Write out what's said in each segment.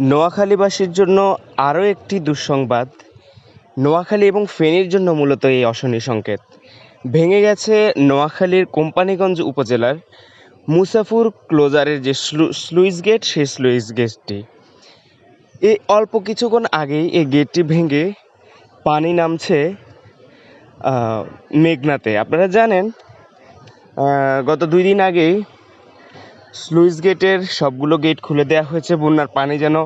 নোয়াখালীবাসীর জন্য আরও একটি দুঃসংবাদ। নোয়াখালী এবং ফেনীর জন্য মূলত এই অশনি সংকেত। ভেঙে গেছে নোয়াখালীর কোম্পানিগঞ্জ উপজেলার মুসাফুর ক্লোজারের যে স্লু স্লুইস গেট, সেই স্লুইস গেটটি। এই অল্প কিছুক্ষণ আগেই এই গেটটি ভেঙে পানি নামছে মেঘনাতে। আপনারা জানেন গত দুই দিন আগেই স্লুইস গেটের সবগুলো গেট খুলে দেওয়া হয়েছে। বন্যার পানি যেন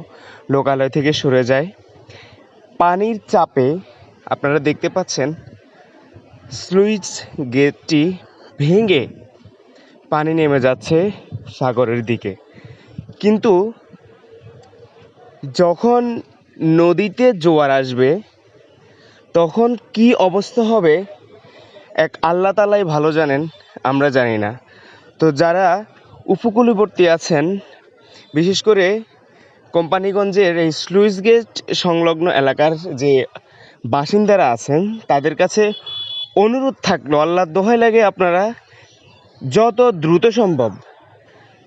লোকালয় থেকে সরে যায়। পানির চাপে আপনারা দেখতে পাচ্ছেন, স্লুইস গেটটি ভেঙে পানি নেমে যাচ্ছে সাগরের দিকে। কিন্তু যখন নদীতে জোয়ার আসবে, তখন কি অবস্থা হবে, এক আল্লাহ তালাই ভালো জানেন, আমরা জানি না। তো যারা উপকূলবর্তী আছেন, বিশেষ করে কোম্পানিগঞ্জের এই স্লুইস গেট সংলগ্ন এলাকার যে বাসিন্দারা আছেন, তাদের কাছে অনুরোধ থাকল, আল্লাহ দোহাই লাগে আপনারা যত দ্রুত সম্ভব,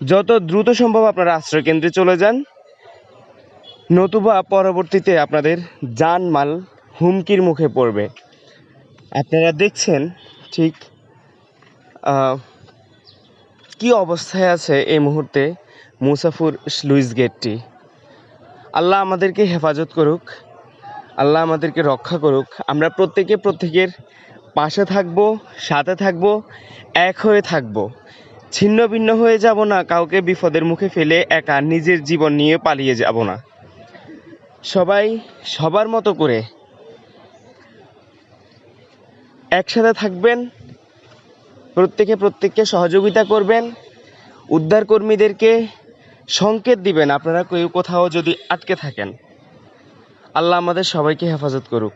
যত দ্রুত সম্ভব আপনারা আশ্রয়কেন্দ্রে চলে যান। নতুবা পরবর্তীতে আপনাদের জানমাল হুমকির মুখে পড়বে। আপনারা দেখছেন ঠিক কি অবস্থায় আছে এই মুহূর্তে মুসাফুর স্লুইস গেটটি? আল্লাহ আমাদেরকে হেফাজত করুক, আল্লাহ আমাদেরকে রক্ষা করুক। আমরা প্রত্যেকে প্রত্যেকের পাশে থাকব, সাথে থাকব, এক হয়ে থাকব। ছিন্ন ভিন্ন হয়ে যাব না, কাউকে বিপদের মুখে ফেলে একা নিজের জীবন নিয়ে পালিয়ে যাব না। সবাই সবার মতো করে একসাথে থাকবেন প্রত্যেকে প্রত্যেককে সহযোগিতা করবেন। উদ্ধারকর্মীদেরকে সংকেত দিবেন আপনারা কেউ কোথাও যদি আটকে থাকেন। আল্লাহ আমাদের সবাইকে হেফাজত করুক।